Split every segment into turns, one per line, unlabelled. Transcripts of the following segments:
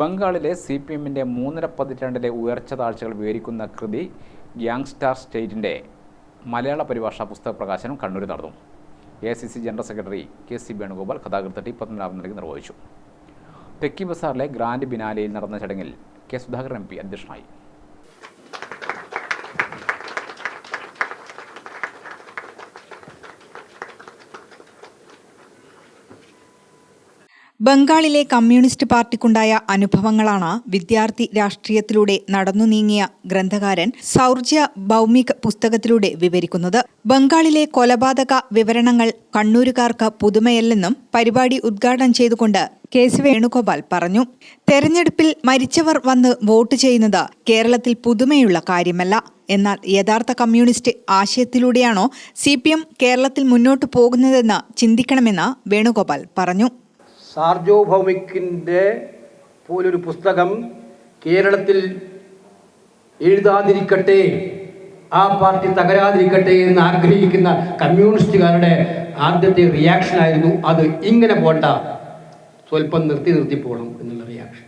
ബംഗാളിലെ C P എമ്മിന്റെ മൂന്നര പതിറ്റാണ്ടിലെ ഉയർച്ച താഴ്ചകൾ വിവരിക്കുന്ന കൃതി ഗ്യാങ്സ്റ്റാർ സ്റ്റേറ്റിന്റെ മലയാള പരിഭാഷ പുസ്തക പ്രകാശനം കണ്ണൂരിൽ നടന്നു. A C C general secretary K C Venugopal കഥാകൃത്ത് ടി പത്മനാഭൻ നൽകി നിർവഹിച്ചു. തെക്കി ബസാറിലെ ഗ്രാൻഡ് ബിനാലയിൽ നടന്ന ചടങ്ങിൽ കെ സുധാകരൻ എം പി അധ്യക്ഷനായി.
ബംഗാളിലെ കമ്മ്യൂണിസ്റ്റ് പാർട്ടിക്കുണ്ടായ അനുഭവങ്ങളാണ് വിദ്യാർത്ഥി രാഷ്ട്രീയത്തിലൂടെ നടന്നു നീങ്ങിയ ഗ്രന്ഥകാരൻ സൗർജ്യ ഭൗമിക് പുസ്തകത്തിലൂടെ വിവരിക്കുന്നത്. ബംഗാളിലെ കൊലപാതക വിവരണങ്ങൾ കണ്ണൂരുകാർക്ക് പുതുമയല്ലെന്നും പരിപാടി ഉദ്ഘാടനം ചെയ്തുകൊണ്ട് കെ സി വേണുഗോപാൽ പറഞ്ഞു. തെരഞ്ഞെടുപ്പിൽ മരിച്ചവർ വന്ന് വോട്ട് ചെയ്യുന്നത് കേരളത്തിൽ പുതുമയുള്ള കാര്യമല്ല. എന്നാൽ യഥാർത്ഥ കമ്മ്യൂണിസ്റ്റ് ആശയത്തിലൂടെയാണോ സി കേരളത്തിൽ മുന്നോട്ടു പോകുന്നതെന്ന് ചിന്തിക്കണമെന്ന് വേണുഗോപാൽ പറഞ്ഞു.
സാർജോഭൗമിക്കിന്റെ പോലൊരു പുസ്തകം കേരളത്തിൽ എഴുതാതിരിക്കട്ടെ ആ പാർട്ടി തകരാതിരിക്കട്ടെ എന്ന് ആഗ്രഹിക്കുന്ന കമ്മ്യൂണിസ്റ്റുകാരുടെ ആദ്യത്തെ റിയാക്ഷൻ ആയിരുന്നു അത്. ഇങ്ങനെ പോണ്ട. സ്വല്പം നിർത്തി നിർത്തി എന്നുള്ള റിയാക്ഷൻ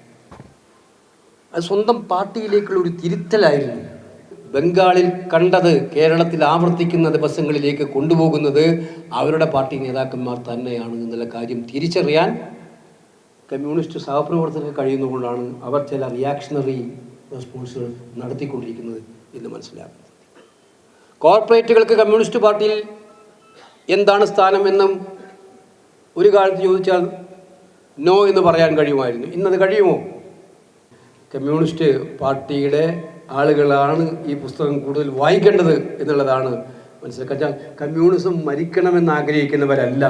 അത് സ്വന്തം പാർട്ടിയിലേക്കുള്ള ഒരു തിരുത്തലായിരുന്നു. ബംഗാളിൽ കണ്ടത് കേരളത്തിൽ ആവർത്തിക്കുന്ന ദിവസങ്ങളിലേക്ക് കൊണ്ടുപോകുന്നത് അവരുടെ പാർട്ടി നേതാക്കന്മാർ തന്നെയാണ് എന്നുള്ള കാര്യം തിരിച്ചറിയാൻ കമ്മ്യൂണിസ്റ്റ് സഹപ്രവർത്തകർക്ക് കഴിയുന്നതുകൊണ്ടാണ് അവർ ചില റിയാക്ഷണറി റെസ്പോൺസുകൾ നടത്തിക്കൊണ്ടിരിക്കുന്നത് എന്ന് മനസ്സിലാക്കുന്നത് കോർപ്പറേറ്റുകൾക്ക് കമ്മ്യൂണിസ്റ്റ് പാർട്ടിയിൽ എന്താണ് സ്ഥാനമെന്നും ഒരു കാലത്ത് ചോദിച്ചാൽ നോ എന്ന് പറയാൻ കഴിയുമായിരുന്നു. ഇന്നത് കഴിയുമോ? കമ്മ്യൂണിസ്റ്റ് പാർട്ടിയുടെ ആളുകളാണ് ഈ പുസ്തകം കൂടുതൽ വായിക്കേണ്ടത് എന്നുള്ളതാണ് മനസ്സിലാക്കാൻ. കമ്മ്യൂണിസം മരിക്കണമെന്ന് ആഗ്രഹിക്കുന്നവരല്ല.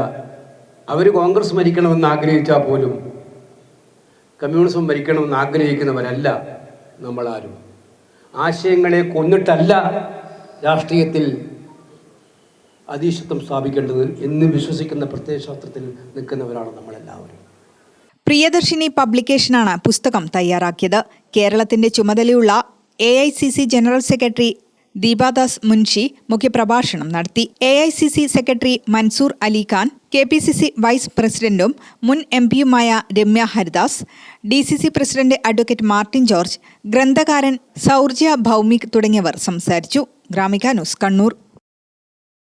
അവർ കോൺഗ്രസ് മരിക്കണമെന്ന് ആഗ്രഹിച്ചാൽ പോലും കമ്മ്യൂണിസം ഭരിക്കണമെന്ന് ആഗ്രഹിക്കുന്നവരല്ല നമ്മളാരും. ആശയങ്ങളെ കൊന്നിട്ടല്ല രാഷ്ട്രീയത്തിൽ അതീശത്വം സ്ഥാപിക്കേണ്ടത് എന്ന് വിശ്വസിക്കുന്ന പ്രത്യയശാസ്ത്രത്തിൽ നിൽക്കുന്നവരാണ് നമ്മളെല്ലാവരും.
പ്രിയദർശിനി പബ്ലിക്കേഷനാണ് പുസ്തകം തയ്യാറാക്കിയത്. കേരളത്തിന്റെ ചുമതലയുള്ള A general secretary Deepa Das Munshi മുഖ്യപ്രഭാഷണം നടത്തി. A I C C secretary Mansoor Ali Khan K P C C vice പ്രസിഡന്റും മുൻ എം പിയുമായ Ramya Haridas D C C president advocate Martin George ഗ്രന്ഥകാരൻ സൗർജ്യ ഭൗമിക് തുടങ്ങിയവർ സംസാരിച്ചു. ഗ്രാമിക ന്യൂസ് കണ്ണൂർ.